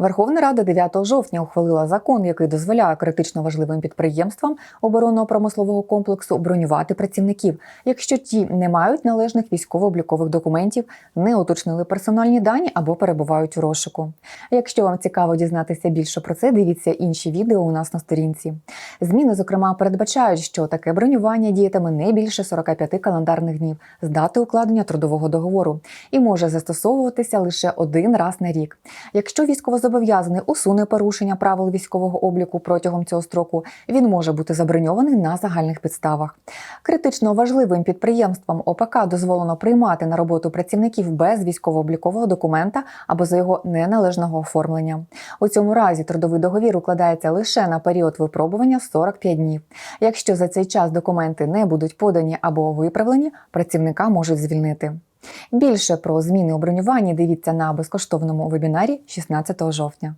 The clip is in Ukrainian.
Верховна Рада 9 жовтня ухвалила закон, який дозволяє критично важливим підприємствам оборонно-промислового комплексу бронювати працівників, якщо ті не мають належних військово-облікових документів, не уточнили персональні дані або перебувають у розшуку. Якщо вам цікаво дізнатися більше про це, дивіться інші відео у нас на сторінці. Зміни, зокрема, передбачають, що таке бронювання діятиме не більше 45 календарних днів з дати укладення трудового договору і може застосовуватися лише один раз на рік. Якщо військовозобов'язаний усуне порушення правил військового обліку протягом цього строку, він може бути заброньований на загальних підставах. Критично важливим підприємствам ОПК дозволено приймати на роботу працівників без військово-облікового документа або за його неналежного оформлення. У цьому разі трудовий договір укладається лише на період випробування 45 днів. Якщо за цей час документи не будуть подані або виправлені, працівника можуть звільнити. Більше про зміни у бронюванні дивіться на безкоштовному вебінарі 16 жовтня.